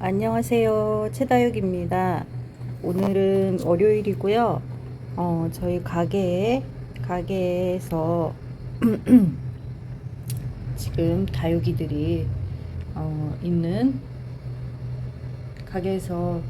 안녕하세요. 최다육입니다. 오늘은 월요일이고요. 어, 저희 가게에, 가게에서 지금 다육이들이 어, 있는 가게에서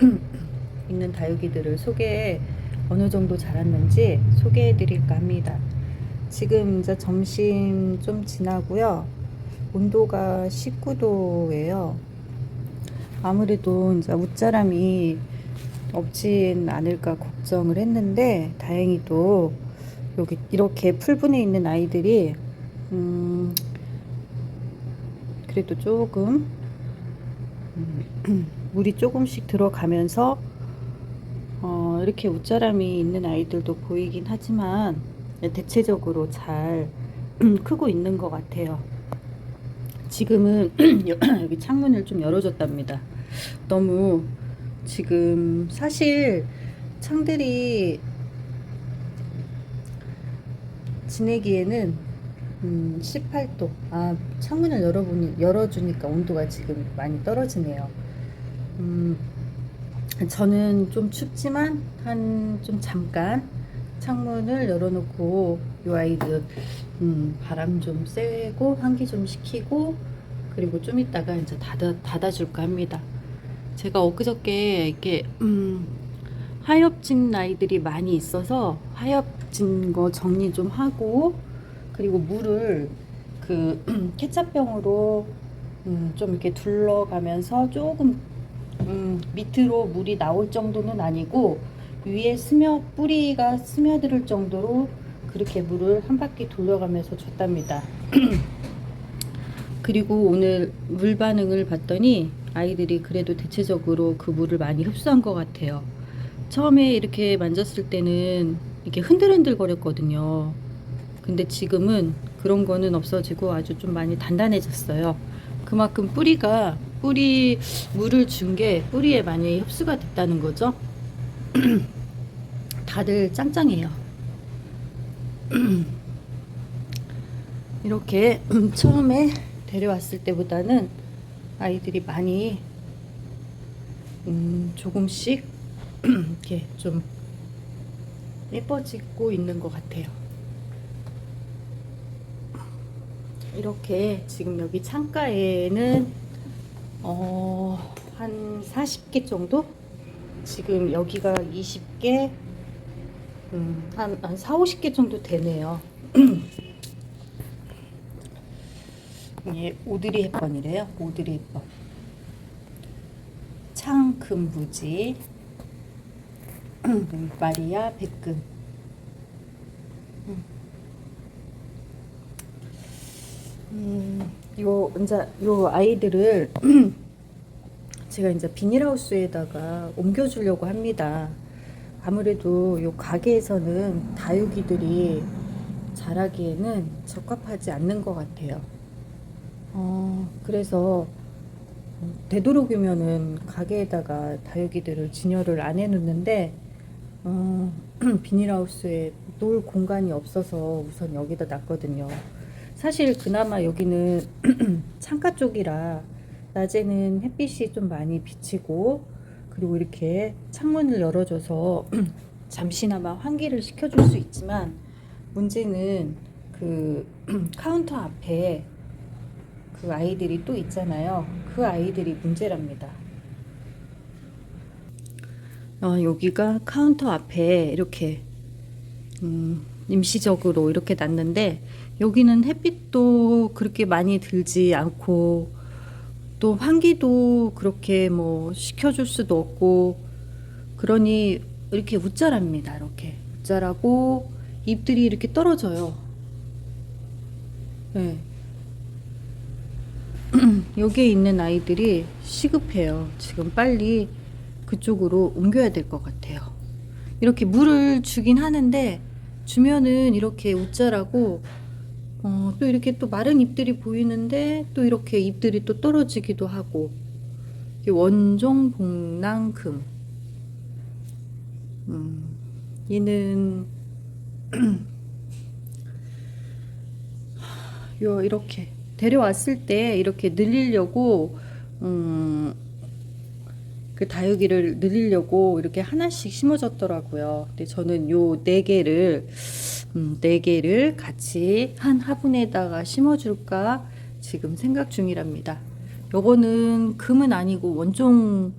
있는 다육이들을 소개 어느 정도 자랐는지 소개해 드릴까 합니다. 지금 이제 점심 좀 지나고요. 온도가 19도예요. 아무래도 이제 웃자람이 없진 않을까 걱정을 했는데 다행히도 여기 이렇게 풀분에 있는 아이들이 음 그래도 조금 음, 물이 조금씩 들어가면서 어 이렇게 웃자람이 있는 아이들도 보이긴 하지만 대체적으로 잘 크고 있는 것 같아요. 지금은 여기 창문을 좀 열어줬답니다. 너무 지금 사실 창들이 지내기에는 음, 18도. 아, 창문을 열어보니, 열어주니까 온도가 지금 많이 떨어지네요. 음, 저는 좀 춥지만 한 좀 잠깐 창문을 열어놓고 이 아이들 음, 바람 좀 쐬고 환기 좀 시키고 그리고 좀 이따가 이제 닫아 닫아줄까 합니다. 제가 엊그저께 이렇게 음, 하엽진 아이들이 많이 있어서 하엽진 거 정리 좀 하고 그리고 물을 그 케찹병으로 음, 좀 이렇게 둘러가면서 조금 음, 밑으로 물이 나올 정도는 아니고 위에 스며 뿌리가 스며들 정도로 그렇게 물을 한 바퀴 돌려가면서 줬답니다. 그리고 오늘 물 반응을 봤더니 아이들이 그래도 대체적으로 그 물을 많이 흡수한 것 같아요. 처음에 이렇게 만졌을 때는 이렇게 흔들흔들 거렸거든요. 근데 지금은 그런 거는 없어지고 아주 좀 많이 단단해졌어요. 그만큼 뿌리가 뿌리 물을 준 게 뿌리에 많이 흡수가 됐다는 거죠. 다들 짱짱해요. 이렇게 처음에 데려왔을 때보다는 아이들이 많이 음, 조금씩 이렇게 좀 예뻐지고 있는 것 같아요. 이렇게 지금 여기 창가에는 어, 한 40개 정도? 지금 여기가 20개, 음, 한, 한 4, 50개 정도 되네요. 이게 오드리 햇번이래요. 오드리 햇번. 창금부지, 마리아 백금. 음, 요 이제 요 아이들을 제가 이제 비닐하우스에다가 옮겨주려고 합니다. 아무래도 요 가게에서는 다육이들이 자라기에는 적합하지 않는 것 같아요. 어, 그래서 되도록이면은 가게에다가 다육이들을 진열을 안 해놓는데 어, 비닐하우스에 놓을 공간이 없어서 우선 여기다 놨거든요. 사실 그나마 여기는 창가 쪽이라 낮에는 햇빛이 좀 많이 비치고 그리고 이렇게 창문을 열어줘서 잠시나마 환기를 시켜줄 수 있지만 문제는 그 카운터 앞에 그 아이들이 또 있잖아요. 그 아이들이 문제랍니다. 어, 여기가 카운터 앞에 이렇게 음, 임시적으로 이렇게 놨는데 여기는 햇빛도 그렇게 많이 들지 않고 또 환기도 그렇게 뭐 시켜줄 수도 없고 그러니 이렇게 웃자랍니다. 이렇게 웃자라고 잎들이 이렇게 떨어져요. 네. 여기에 있는 아이들이 시급해요. 지금 빨리 그쪽으로 옮겨야 될 것 같아요. 이렇게 물을 주긴 하는데 주면은 이렇게 웃자라고 어, 또 이렇게 또 마른 잎들이 보이는데 또 이렇게 잎들이 또 떨어지기도 하고 원종 복랑금 음, 얘는 요 이렇게 데려왔을 때 이렇게 늘리려고 음, 그 다육이를 늘리려고 이렇게 하나씩 심어줬더라고요. 근데 저는 요 네 개를 음, 네 개를 같이 한 화분에다가 심어줄까 지금 생각 중이랍니다. 요거는 금은 아니고 원종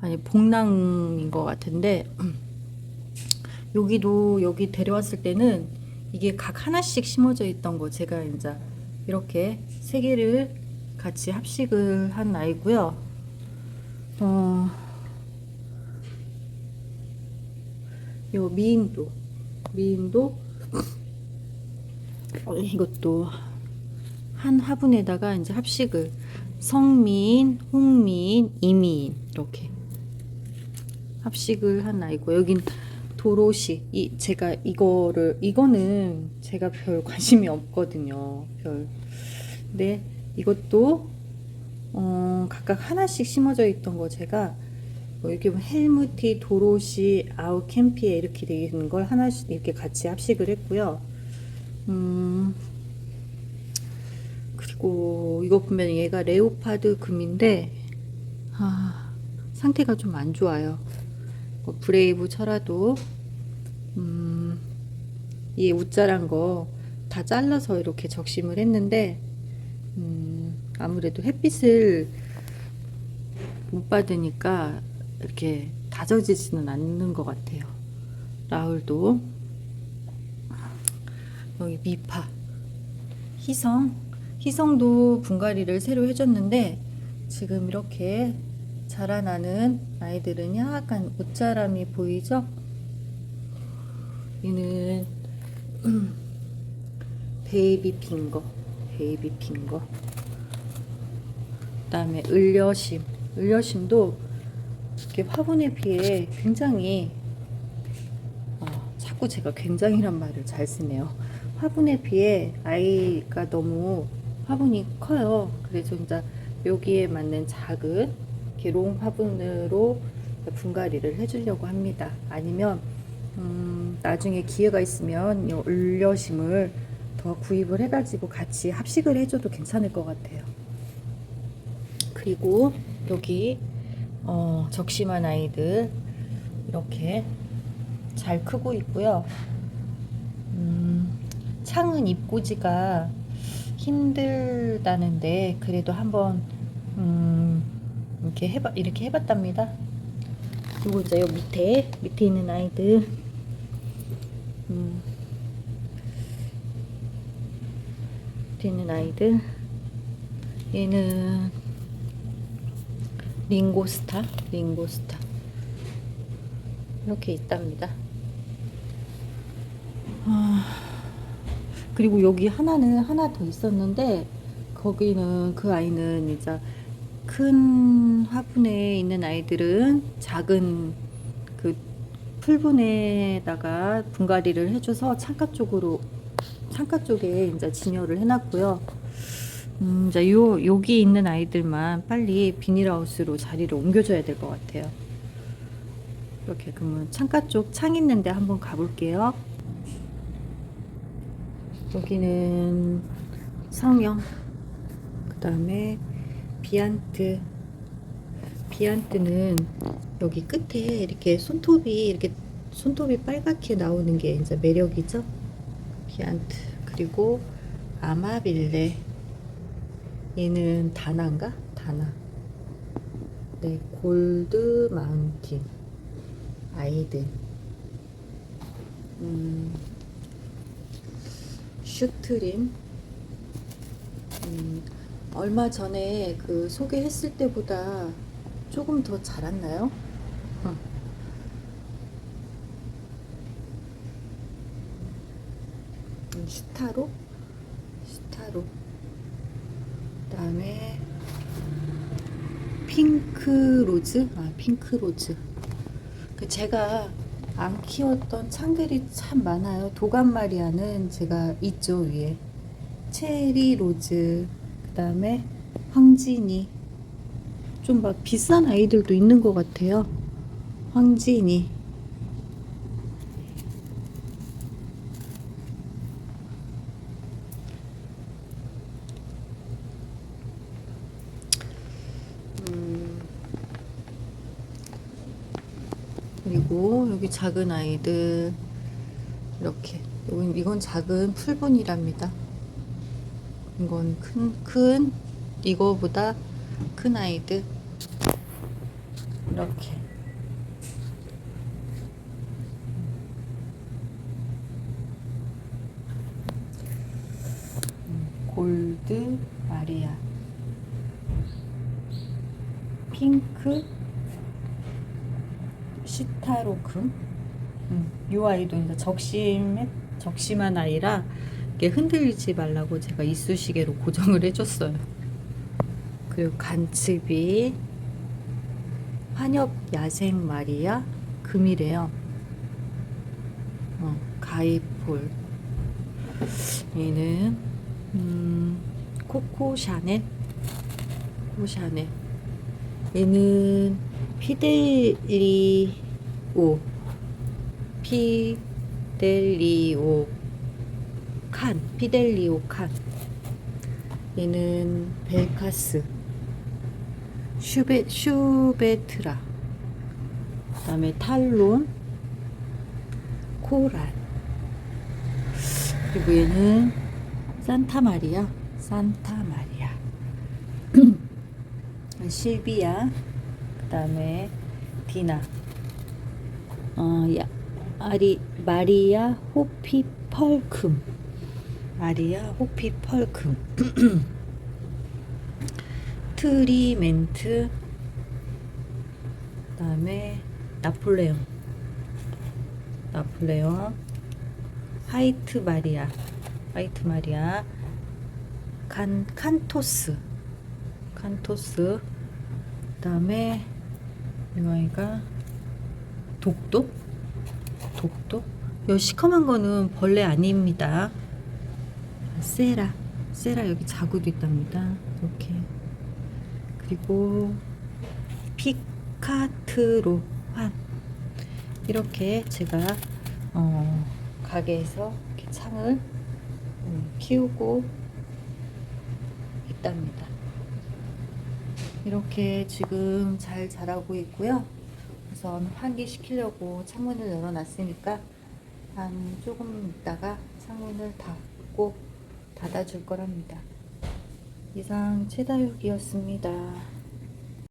아니 복랑인 것 같은데 여기도 여기 데려왔을 때는 이게 각 하나씩 심어져 있던 거 제가 이제 이렇게 세 개를 같이 합식을 한 아이고요. 어, 요 미인도 미인도 어, 이것도 한 화분에다가 이제 합식을 성미인, 홍미인, 이미인 이렇게 합식을 한 아이고 여긴 도로시 이 제가 이거를 이거는 제가 별 관심이 없거든요. 별. 근데 이것도 어, 각각 하나씩 심어져 있던 거 제가 뭐 이렇게 뭐 헬무티, 도로시, 아우 캠피에 이렇게 되어 있는 걸 하나씩 이렇게 같이 합식을 했고요. 음, 그리고 이거 보면 얘가 레오파드 금인데 아, 상태가 좀 안 좋아요. 뭐 브레이브 철화도 음, 이 웃자란 거 다 잘라서 이렇게 적심을 했는데 음, 아무래도 햇빛을 못 받으니까 이렇게 다져지지는 않는 것 같아요. 라울도 여기 미파 희성 희성도 분갈이를 새로 해줬는데 지금 이렇게 자라나는 아이들은 약간 옷자람이 보이죠? 얘는 음, 베이비 핑거 베이비 핑거 그다음에 을려심 을려심도 이렇게 화분에 비해 굉장히 어, 자꾸 제가 굉장히란 말을 잘 쓰네요. 화분에 비해 아이가 너무 화분이 커요. 그래서 이제 여기에 맞는 작은 기롱 화분으로 분갈이를 해주려고 합니다. 아니면 음, 나중에 기회가 있으면 이 을려심을 더 구입을 해가지고 같이 합식을 해줘도 괜찮을 것 같아요. 그리고 여기 어, 적심한 아이들 이렇게 잘 크고 있고요. 음, 창은 입고지가 힘들다는데 그래도 한번 음, 이렇게 해봐 이렇게 해봤답니다. 그리고 이제 요 밑에 밑에 있는 아이들 음, 밑에 있는 아이들 얘는 링고스타 링고스타 이렇게 있답니다. 아, 그리고 여기 하나는 하나 더 있었는데 거기는 그 아이는 이제 큰 화분에 있는 아이들은 작은 그 풀분에다가 분갈이를 해줘서 창가 쪽으로 창가 쪽에 이제 진열을 해놨고요. 음, 이제 요 여기 있는 아이들만 빨리 비닐하우스로 자리를 옮겨줘야 될 것 같아요. 이렇게 그러면 창가 쪽 창 있는데 한번 가볼게요. 여기는 성형, 그 다음에 비안트. 비안트는 여기 끝에 이렇게 손톱이 이렇게 손톱이 빨갛게 나오는 게 이제 매력이죠. 비안트. 그리고 아마빌레. 얘는 다나인가? 다나. 네, 골드 마운틴. 아이들. 음, 슈트림. 음, 얼마 전에 그 소개했을 때보다 조금 더 자랐나요? 어. 음, 슈타로? 슈타로. 그다음에 핑크 로즈? 아, 핑크 로즈. 그 제가 안 키웠던 창들이 참 많아요. 도감마리아는 제가 있죠 위에. 체리 로즈, 그 다음에 황진이. 좀 막 비싼 아이들도 있는 것 같아요. 황진이. 그리고 여기 작은 아이들 이렇게. 이건, 작은 풀분이랍니다. 이건 큰, 큰 이거보다 큰 아이들. 이렇게. 음, 골드 마리아. 핑크 시타로금 음, 이 아이도 이제 적심에 적심한 아이라 이게 흔들리지 말라고 제가 이쑤시개로 고정을 해줬어요. 그리고 간츠비 환엽 야생 마리아 금이래요. 어, 가이폴. 얘는 음, 코코 샤넬? 코코 샤넬. 얘는 피델리오. 피델리오 칸 피델리오 칸. 얘는 벨카스. 슈베 슈베트라. 그다음에 탈론 코랄 그리고 얘는 산타 마리아 산타 마리아. 실비아. 그 다음에 디나. 어, 야, 아리 마리아 호피 펄큼. 마리아 호피 펄큼. 트리멘트. 그다음에 나폴레옹. 나폴레옹. 화이트 마리아. 화이트 마리아. 칸 칸토스. 칸토스. 그다음에 이거가 독도? 독도? 요 시커먼 거는 벌레 아닙니다. 세라. 세라 여기 자구도 있답니다. 이렇게. 그리고 피카트로 환. 이렇게 제가 어, 가게에서 이렇게 창을 음, 키우고 있답니다. 이렇게 지금 잘 자라고 있고요. 우선 환기시키려고 창문을 열어놨으니까 한 조금 있다가 창문을 닫고 닫아줄 거랍니다. 이상 최다육이었습니다.